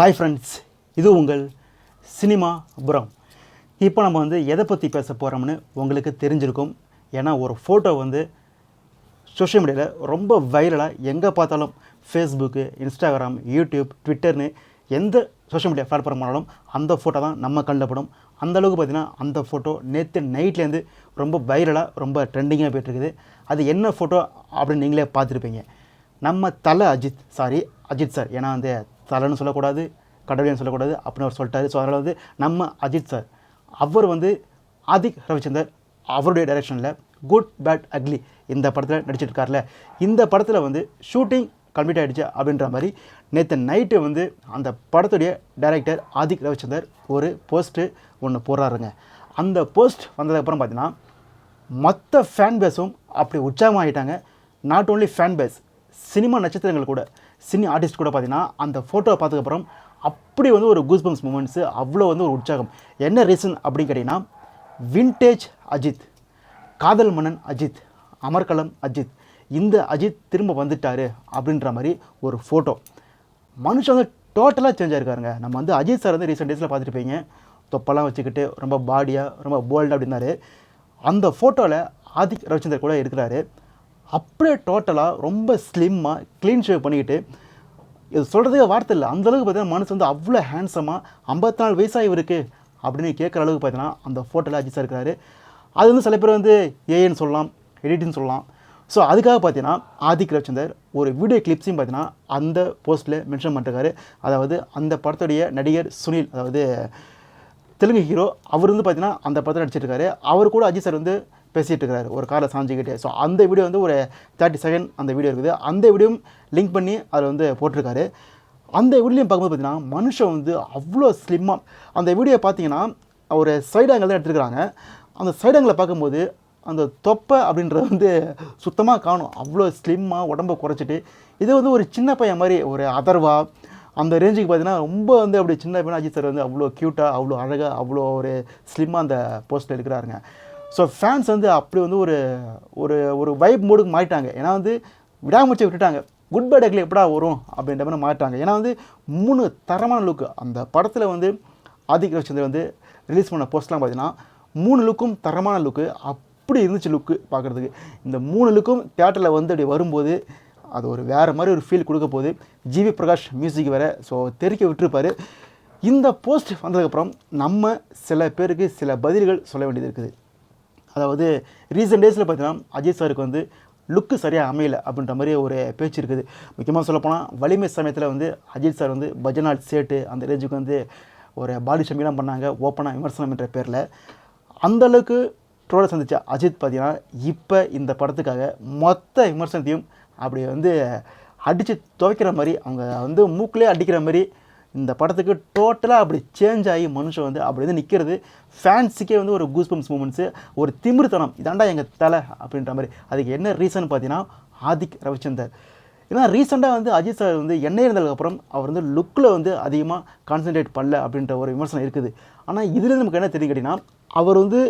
Hi friends இது உங்கள் cinema புறம். இப்போ நம்ம வந்து எதை பற்றி பேச போகிறோம்னு உங்களுக்கு தெரிஞ்சிருக்கும். ஏன்னா ஒரு ஃபோட்டோ வந்து சோஷியல் மீடியாவில் ரொம்ப வைரலாக எங்கே பார்த்தாலும் ஃபேஸ்புக்கு இன்ஸ்டாகிராம் யூடியூப் ட்விட்டர்னு எந்த சோஷியல் மீடியா பிளாட்ஃபார்ம் பண்ணாலும் அந்த ஃபோட்டோ தான் நம்ம கண்டப்படும் அந்த அளவுக்கு அந்த ஃபோட்டோ நேற்று நைட்லேருந்து ரொம்ப வைரலாக ரொம்ப ட்ரெண்டிங்காக போயிட்டுருக்குது. அது என்ன ஃபோட்டோ அப்படின்னு நீங்களே பார்த்துருப்பீங்க. நம்ம தலை அஜித் சாரி அஜித் சார் ஏன்னா வந்து தலைன்னு சொல்லக்கூடாது கடவுள்னு சொல்லக்கூடாது அப்படின்னு அவர் சொல்லிட்டாரு. ஸோ அதனால் வந்து நம்ம அஜித் சார் அவர் வந்து ஆதிக் ரவிச்சந்தர் அவருடைய டைரெக்ஷனில் குட் பேட் அக்லி இந்த படத்தில் நடிச்சிருக்கார்ல இந்த படத்தில் வந்து ஷூட்டிங் கம்ப்ளீட் ஆகிடுச்சு அப்படின்ற மாதிரி நேற்று நைட்டு வந்து அந்த படத்துடைய டைரக்டர் ஆதிக் ரவிச்சந்தர் ஒரு போஸ்ட்டு ஒன்று போடுறாருங்க. அந்த போஸ்ட் வந்ததுக்கப்புறம் பார்த்தீங்கன்னா மொத்த ஃபேன் பேஸும் அப்படி உற்சாகமாகிட்டாங்க not only fan base cinema நட்சத்திரங்கள் கூட. சினி ஆர்டிஸ்ட் கூட பார்த்தீங்கன்னா அந்த ஃபோட்டோவை பார்த்ததுக்கப்புறம் அப்படி வந்து ஒரு கூஸ்பம்ஸ் மூமெண்ட்ஸு அவ்வளோ வந்து ஒரு உற்சாகம். என்ன ரீசன் அப்படின்னு கேட்டிங்கன்னா வின்டேஜ் அஜித் காதல் மன்னன் அஜித் அமர்கலம் அஜித் இந்த அஜித் திரும்ப வந்துட்டார் அப்படின்ற மாதிரி ஒரு ஃபோட்டோ மனுஷன் வந்து டோட்டலாக சேஞ்ச் ஆயிருக்காருங்க. நம்ம வந்து அஜித் சார் வந்து ரீசெண்ட் டேஸில் பார்த்துருப்பீங்க தொப்பெல்லாம் வச்சுக்கிட்டு ரொம்ப பாடியாக ரொம்ப போல்டாக அப்படின்னாரு. அந்த ஃபோட்டோவில் ஆதிக் ரவிச்சந்தர் கூட இருக்கிறாரு. அப்படியே டோட்டலாக ரொம்ப ஸ்லிம்மாக க்ளீன் ஷேவ் பண்ணிக்கிட்டு இது சொல்கிறதுக்கு வார்த்தை இல்லை. அந்தளவுக்கு பார்த்தீங்கன்னா மனசு வந்து அவ்வளோ ஹேண்ட்ஸமாக ஐம்பத்தி நாலு வயசாக இவருக்கு அப்படின்னு கேட்குற அளவுக்கு பார்த்தீங்கன்னா அந்த ஃபோட்டோவில் அஜித் சார் இருக்கிறாரு அது வந்து சில பேர் வந்து ஏன்னு சொல்லலாம் எடிட்னு சொல்லலாம். ஸோ அதுக்காக பார்த்தீங்கன்னா ஆதிக் ரவிச்சந்தர் ஒரு வீடியோ கிளிப்ஸையும் பார்த்தீங்கன்னா அந்த போஸ்ட்டில் மென்ஷன் பண்ணிருக்காரு. அதாவது அந்த படத்துடைய நடிகர் சுனில் அதாவது தெலுங்கு ஹீரோ அவர் வந்து பார்த்தீங்கன்னா அந்த படத்தில் நடிச்சிருக்காரு அவர் கூட அஜித் சார் வந்து பேசிகிட்டு இருக்கிறாரு ஒரு காரில் சாஞ்சிக்கிட்டு. ஸோ அந்த வீடியோ வந்து ஒரு தேர்ட்டி செகண்ட் அந்த வீடியோ இருக்குது. அந்த வீடியோவும் லிங்க் பண்ணி அதில் வந்து போட்டிருக்காரு. அந்த வீடியோலையும் பார்க்கும்போது பார்த்தீங்கன்னா மனுஷன் வந்து அவ்வளோ ஸ்லிம்மாக அந்த வீடியோ பார்த்தீங்கன்னா ஒரு சைடு ஆங்கிள் தான் எடுத்துருக்காங்க அந்த சைடு ஆங்கிளை பார்க்கும்போது அந்த தொப்பை அப்படின்றது வந்து சுத்தமாக காணும். அவ்வளோ ஸ்லிம்மாக உடம்பை குறைச்சிட்டு. இது வந்து ஒரு சின்ன பையன் மாதிரி ஒரு அதர்வா. அந்த ரேஞ்சுக்கு பார்த்தீங்கன்னா ரொம்ப வந்து அப்படி சின்ன பையன் அஜித் சார் வந்து அவ்வளோ க்யூட்டாக அவ்வளோ அழகாக அவ்வளோ ஒரு ஸ்லிம்மாக அந்த போஸ்ட்டில் இருக்கிறாருங்க. ஸோ ஃபேன்ஸ் வந்து அப்படி வந்து ஒரு ஒரு ஒரு வைப் மூடுக்கு மாறிட்டாங்க. ஏன்னா வந்து விடாமுச்சை விட்டுட்டாங்க. குட் பை டேக்கில் எப்படா வரும் அப்படின்ற மாதிரி மாறிட்டாங்க. ஏன்னா வந்து மூணு தரமான லுக்கு அந்த படத்தில் வந்து ஆதிக் ரவிச்சந்திரன் வந்து ரிலீஸ் பண்ண போஸ்ட்லாம் பார்த்தீங்கன்னா மூணு லுக்கும் தரமான லுக்கு அப்படி இருந்துச்சு லுக்கு பார்க்குறதுக்கு இந்த மூணு லுக்கும் தேட்டரில் வந்து அப்படி வரும்போது அது ஒரு வேறு மாதிரி ஒரு ஃபீல் கொடுக்க போகுது. ஜிவி பிரகாஷ் மியூசிக் வேறு. ஸோ தெறிக்க விட்டுருப்பாரு. இந்த போஸ்ட் வந்ததுக்கப்புறம் நம்ம சில பேருக்கு சில பதில்கள் சொல்ல வேண்டியது இருக்குது. அதாவது ரீசெண்ட் டேஸில் பார்த்தீங்கன்னா அஜித் சாருக்கு வந்து லுக்கு சரியாக அமையல அப்படின்ற மாதிரி ஒரு பேச்சு இருக்குது. முக்கியமாக சொல்லப்போனால் வலிமை சமயத்தில் வந்து அஜித் சார் வந்து பஜனால் சேட்டு அந்த ரேஞ்சுக்கு வந்து ஒரு பாடி ஷமிலாம் பண்ணாங்க ஓப்பனாக விமர்சனம் என்ற பேரில். அந்தளவுக்கு ட்ரோலை சந்தித்த அஜித் பார்த்தீங்கன்னா இப்போ இந்த படத்துக்காக மொத்த விமர்சனத்தையும் அப்படி வந்து அடித்து துவைக்கிற மாதிரி அவங்க வந்து மூக்கிலே அடிக்கிற மாதிரி இந்த படத்துக்கு டோட்டலாக அப்படி சேஞ்ச் ஆகி மனுஷன் வந்து அப்படி வந்து நிற்கிறது ஃபேன்ஸுக்கே வந்து ஒரு கூஸ்பம்ஸ் மூமெண்ட்ஸு ஒரு திமிர்த்தனம். இதாண்டா எங்கள் தலை அப்படின்ற மாதிரி. அதுக்கு என்ன ரீசன் பார்த்தீங்கன்னா ஆதிக் ரவிச்சந்தர் ஏன்னா ரீசெண்டாக வந்து அஜித் சார் வந்து எண்ணெய் இருந்ததுக்கப்புறம் அவர் வந்து லுக்கில் வந்து அதிகமாக கான்சென்ட்ரேட் பண்ணல அப்படின்ற ஒரு விமர்சனம் இருக்குது. ஆனால் இதுலேருந்து நமக்கு என்ன தெரியும் கேட்டிங்கன்னா அவர் வந்து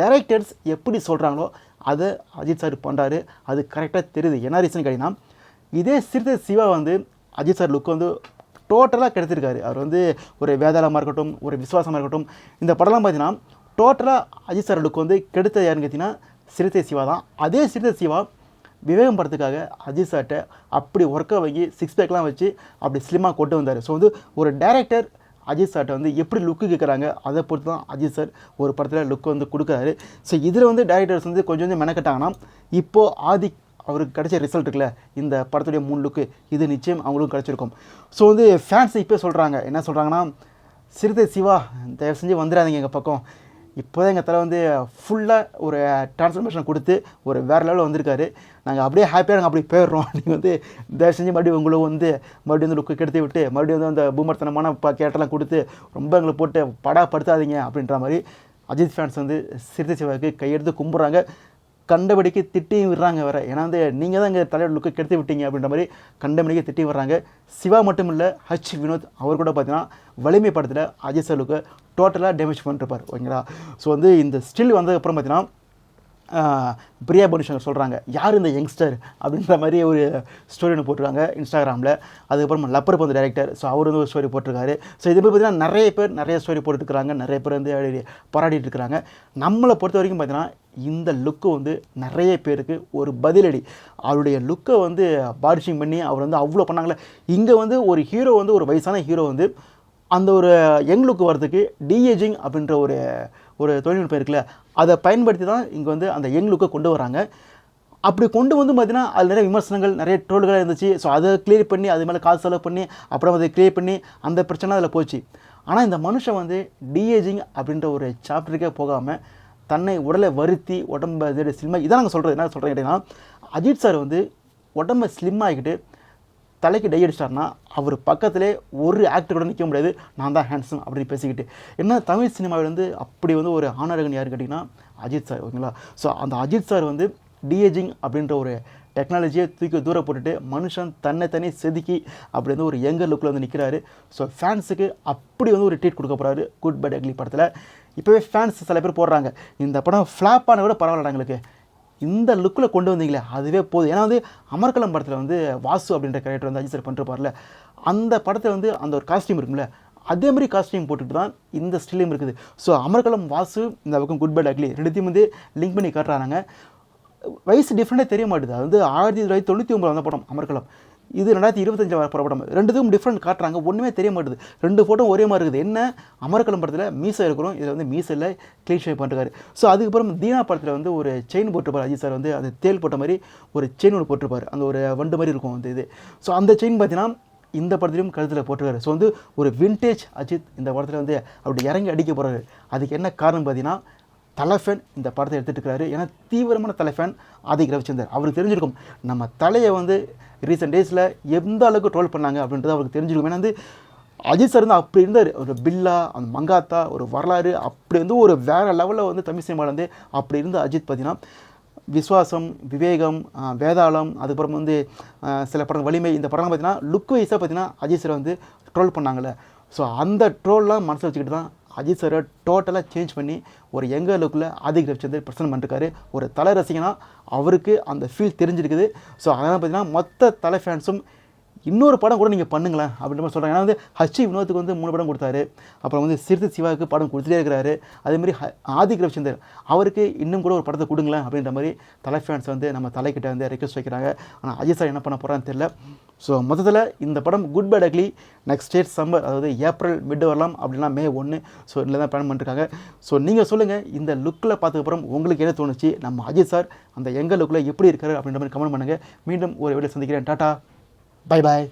டைரக்டர்ஸ் எப்படி சொல்கிறாங்களோ அதை அஜித் சார் பண்ணுறாரு அது கரெக்டாக தெரியுது. என்ன ரீசன் கேட்டிங்கன்னா இதே சிறுத்தை சிவா வந்து அஜித் சார் லுக் வந்து டோட்டலாக கெடுத்திருக்காரு. அவர் வந்து ஒரு வேதாளமாக இருக்கட்டும் ஒரு விசுவாசமாக இருக்கட்டும் இந்த படம்லாம் பார்த்தீங்கன்னா டோட்டலாக அஜித் சார் வந்து கெடுத்தது யாருன்னு கேட்டிங்கன்னா சிறுத்தை சிவா தான். அதே சிறுத்தை சிவா விவேகம் படத்துக்காக அஜித் சார்ட்டை அப்படி ஒர்க்கை வாங்கி சிக்ஸ் பேக்லாம் வச்சு அப்படி ஸ்லிமாக கொண்டு வந்தார். ஸோ வந்து ஒரு டேரக்டர் அஜித் சார்ட்டை வந்து எப்படி லுக்கு கேட்குறாங்க அதை பொறுத்து தான் அஜித் சார் ஒரு படத்தில் லுக் வந்து கொடுக்குறாரு. ஸோ இதில் வந்து டேரக்டர்ஸ் வந்து கொஞ்சம் கொஞ்சம் மெனக்கட்டாங்கன்னா இப்போது ஆதிக் அவருக்கு கிடைச்ச ரிசல்ட் இருக்குல்ல இந்த படத்துடைய மூணு லுக்கு இது நிச்சயம் அவங்களுக்கும் கிடச்சிருக்கும். ஸோ வந்து ஃபேன்ஸ் இப்போ சொல்கிறாங்க என்ன சொல்கிறாங்கன்னா சிறுத்தை சிவா தயவு செஞ்சு வந்துடாதீங்க எங்கள் பக்கம். இப்போ தான் எங்கள் தலை வந்து ஃபுல்லாக ஒரு டிரான்ஸ்ஃபர்மேஷன் கொடுத்து ஒரு வேறு லெவலில் வந்திருக்காரு. நாங்கள் அப்படியே ஹாப்பியாக நாங்கள் அப்படி போயிடுறோம். நீங்கள் வந்து தயவு செஞ்சு மறுபடியும் உங்களை வந்து மறுபடியும் வந்து லுக்கு கெடுத்து விட்டு மறுபடியும் வந்து அந்த பூமர்த்தனமான ப கேட்டெல்லாம் கொடுத்து ரொம்ப எங்களை போட்டு படா படுத்தாதீங்க அப்படின்ற மாதிரி அஜித் ஃபேன்ஸ் வந்து சிறுத்தை சிவாவுக்கு கையெடுத்து கும்பிட்றாங்க. கண்டபடிக்கு திட்டியும் விடுறாங்க வேற. ஏன்னா வந்து நீங்கள் தான் இங்கே தலையோட லுக்கை கெடுத்து விட்டீங்க அப்படின்ற மாதிரி கண்டபடிக்கு திட்டி வர்றாங்க சிவா மட்டும் இல்லை ஹச் வினோத் அவர் கூட பார்த்தீங்கன்னா வலிமை படத்தில் அஜய் சார் லுக்கை டோட்டலாக டேமேஜ் பண்ணிருப்பார். ஓகேங்களா? ஸோ வந்து இந்த ஸ்டில் வந்ததுக்கப்புறம் பார்த்தீங்கன்னா பிரியா பனுஷங்கர் சொல்கிறாங்க யார் இந்த யங்ஸ்டர் அப்படின்ற மாதிரி ஒரு ஸ்டோரி ஒன்று போட்டிருக்காங்க இன்ஸ்டாகிராமில் அதுக்கப்புறம் லப்பர் பந்து டைரக்டர் ஸோ அவர் வந்து ஒரு ஸ்டோரி போட்டிருக்காரு. ஸோ இது மாதிரி பார்த்தீங்கன்னா நிறைய பேர் நிறைய ஸ்டோரி போட்டுருக்காங்க நிறைய பேர் வந்து பாராட்டிட்டு இருக்கிறாங்க நம்மளை பொறுத்த வரைக்கும் பார்த்தீங்கன்னா இந்த லுக்கு வந்து நிறைய பேருக்கு ஒரு பதிலடி. அவருடைய லுக்கை வந்து பாரிஷிங் பண்ணி அவர் வந்து அவ்வளோ பண்ணாங்களே இங்கே வந்து ஒரு ஹீரோ வந்து ஒரு வயசான ஹீரோ வந்து அந்த ஒரு யங் லுக் வரதுக்கு டிஏஜிங் அப்படின்ற ஒரு ஒரு தொழில்நுட்பம் இருக்குல்ல. அதை பயன்படுத்தி தான் இங்கே வந்து அந்த யங் லுக்கை கொண்டு வராங்க. அப்படி கொண்டு வந்து பார்த்தீங்கன்னா அதில் நிறைய விமர்சனங்கள் நிறைய ட்ரோல்களாக இருந்துச்சு. ஸோ அதை கிளியர் பண்ணி அது மேலே காசு செலவு பண்ணி அப்புறம் அதை கிளியர் பண்ணி அந்த பிரச்சனை அதில் போச்சு. ஆனால் இந்த மனுஷன் வந்து டிஏஜிங் அப்படின்ற ஒரு சாப்டருக்கே போகாமல் தன்னை உடலை வருத்தி உடம்பை இது ஸ்லிம்மாக இதான் நாங்கள் சொல்கிறது என்ன சொல்கிறேன் கேட்டிங்கன்னா அஜித் சார் வந்து உடம்பை ஸ்லிம் ஆகிக்கிட்டு தலைக்கு டை அடிச்சிட்டாருன்னா அவர் பக்கத்திலே ஒரு ஆக்டர் கூட நிற்க முடியாது. நான் தான் ஹேண்ட்ஸம் அப்படின்னு பேசிக்கிட்டு. என்ன தமிழ் சினிமாவில் வந்து அப்படி வந்து ஒரு ஆணரகன் யார் கேட்டிங்கன்னா அஜித் சார் ஓகேங்களா? ஸோ அந்த அஜித் சார் வந்து டிஏஜிங் அப்படின்ற ஒரு டெக்னாலஜியை தூக்கி தூர போட்டுட்டு மனுஷன் தன்னை தனி செதுக்கி அப்படி வந்து ஒரு யங்கர் லுக்கில் வந்து நிற்கிறாரு ஸோ ஃபேன்ஸுக்கு அப்படி வந்து ஒரு ட்ரீட் கொடுக்க போகிறாரு குட் பட் அக்லி படத்தில். இப்போவே ஃபேன்ஸ் சில பேர் போடுறாங்க. இந்த படம் ஃப்ளாப் ஆன விட பரவாயில்ல எங்களுக்கு. இந்த லுக்கில் கொண்டு வந்தீங்களே அதுவே போதும். ஏன்னா வந்து அமர்கலம் படத்தில் வந்து வாசு அப்படின்ற கேரக்டர் வந்து அஜித் சார் பண்ணிருப்பார்ல அந்த படத்தில் வந்து அந்த ஒரு காஸ்டியூம் இருக்கும்ல அதே மாதிரி காஸ்டியூம் போட்டுட்டு தான் இந்த ஸ்டில்லையும் இருக்குது. ஸோ அமர்கலம் வாசு இந்த பக்கம் குட் பட் அக்லி ரெண்டுத்தையும் வந்து லிங்க் பண்ணி காட்டுறாங்க. வயசு டிஃப்ரெண்ட்டே தெரிய மாட்டுது. அது வந்து ஆயிரத்தி தொள்ளாயிரத்தி தொண்ணூற்றி ஒம்பது வந்த படம் அமர்கலம் இது ரெண்டாயிரத்தி இருபத்தஞ்சு வர படம். ரெண்டுத்துக்கும் டிஃப்ரெண்ட் காட்டுறாங்க. ஒன்றுமே தெரிய மாட்டுது. ரெண்டு ஃபோட்டோ ஒரே மாதிரி இருக்குது. என்ன? அமர்கலம் படத்தில் மீசை இருக்கிறோம். இதில் வந்து மீசையில் க்ளீன் ஷேப் பண்ணுறாரு ஸோ அதுக்கப்புறம் தீனா படத்தில் வந்து ஒரு செயின் போட்டிருப்பார் அஜித் சார் வந்து அது தேல் போட்ட மாதிரி ஒரு செயின் ஒன்று போட்டிருப்பார். அந்த ஒரு வண்டு மாதிரி இருக்கும் அந்த இது. ஸோ அந்த செயின் பார்த்தீங்கன்னா இந்த படத்துலையும் கழுத்தில் போட்டிருக்காரு. ஸோ வந்து ஒரு வின்டேஜ் அஜித் இந்த படத்தில் வந்து அப்படி இறங்கி அடிக்க போகிறாரு அதுக்கு என்ன காரணம் பார்த்தீங்கன்னா தலைஃபேன் இந்த படத்தை எடுத்துகிட்டு இருக்கிறாரு. ஏன்னா தீவிரமான தலைஃபேன் ஆதிக் ரவிச்சந்தர் அவருக்கு தெரிஞ்சிருக்கும் நம்ம தலையை வந்து ரீசெண்ட் டேஸில் எந்த அளவுக்கு ட்ரோல் பண்ணாங்க அப்படின்றது அவருக்கு தெரிஞ்சிருக்கும். ஏன்னா வந்து அஜித் சார் வந்து அப்படி இருந்தார். ஒரு பில்லா அந்த மங்காத்தா ஒரு வரலாறு அப்படி வந்து ஒரு வேறு லெவலில் வந்து தமிழ் சினிமாவில் வந்து அப்படி இருந்த அஜித் பார்த்தீங்கன்னா விஸ்வாசம் விவேகம் வேதாளம் அதுக்கப்புறம் வந்து சில படங்கள் வலிமை இந்த படங்கள் பார்த்தீங்கன்னா லுக் வைஸாக பார்த்தீங்கன்னா அஜித் சார் வந்து ட்ரோல் பண்ணாங்கள்ல ஸோ அந்த ட்ரோல்லாம் மனசில் வச்சுக்கிட்டு தான் அஜித் சாரை டோட்டலாக சேஞ்ச் பண்ணி ஒரு யங்கர் லுக்கில் ஆதிக் ரவிச்சந்தர் பிரசன்ட் பண்ணிருக்காரு. ஒரு தலை ரசிகனா அவருக்கு அந்த ஃபீல் தெரிஞ்சிருக்குது. ஸோ அதனால் பார்த்தீங்கன்னா மொத்த தலை ஃபேன்ஸும் இன்னொரு படம் கூட நீங்கள் பண்ணுங்களேன் அப்படின்ற மாதிரி சொல்கிறாங்க ஏன்னா வந்து ஹச்சி வினோத்துக்கு வந்து மூணு படம் கொடுத்தாரு. அப்புறம் வந்து சிறுத்தை சிவாவுக்கு படம் கொடுத்துட்டே இருக்கிறாரு. அதேமாதிரி ஹ ஆதிக் ரவிச்சந்தர் அவருக்கு இன்னும் கூட ஒரு படத்தை கொடுங்களேன் அப்படின்ற மாதிரி தலை ஃபேன்ஸ் வந்து நம்ம தலைக்கிட்ட வந்து ரெக்வஸ்ட் வைக்கிறாங்க. ஆனால் அஜய் சார் என்ன பண்ண போகிறான்னு தெரியல. ஸோ மொத்தத்தில் இந்த படம் Good Bad Ugly next state summer அதாவது ஏப்ரல் மிட் வரலாம் அப்படின்னா மே ஒன்று ஸோ இதில் தான் பிளான் பண்ணிருக்காங்க. ஸோ நீங்கள் சொல்லுங்கள் இந்த லுக்கில் பார்த்ததுக்கப்புறம் உங்களுக்கு என்ன தோணுச்சு? நம்ம அஜித் சார் அந்த எங்கள் லுக்கில் எப்படி இருக்காரு அப்படின்ற மாதிரி கமெண்ட் பண்ணுங்கள் மீண்டும் ஒரு வீடியோ சந்திக்கிறேன். Tata bye bye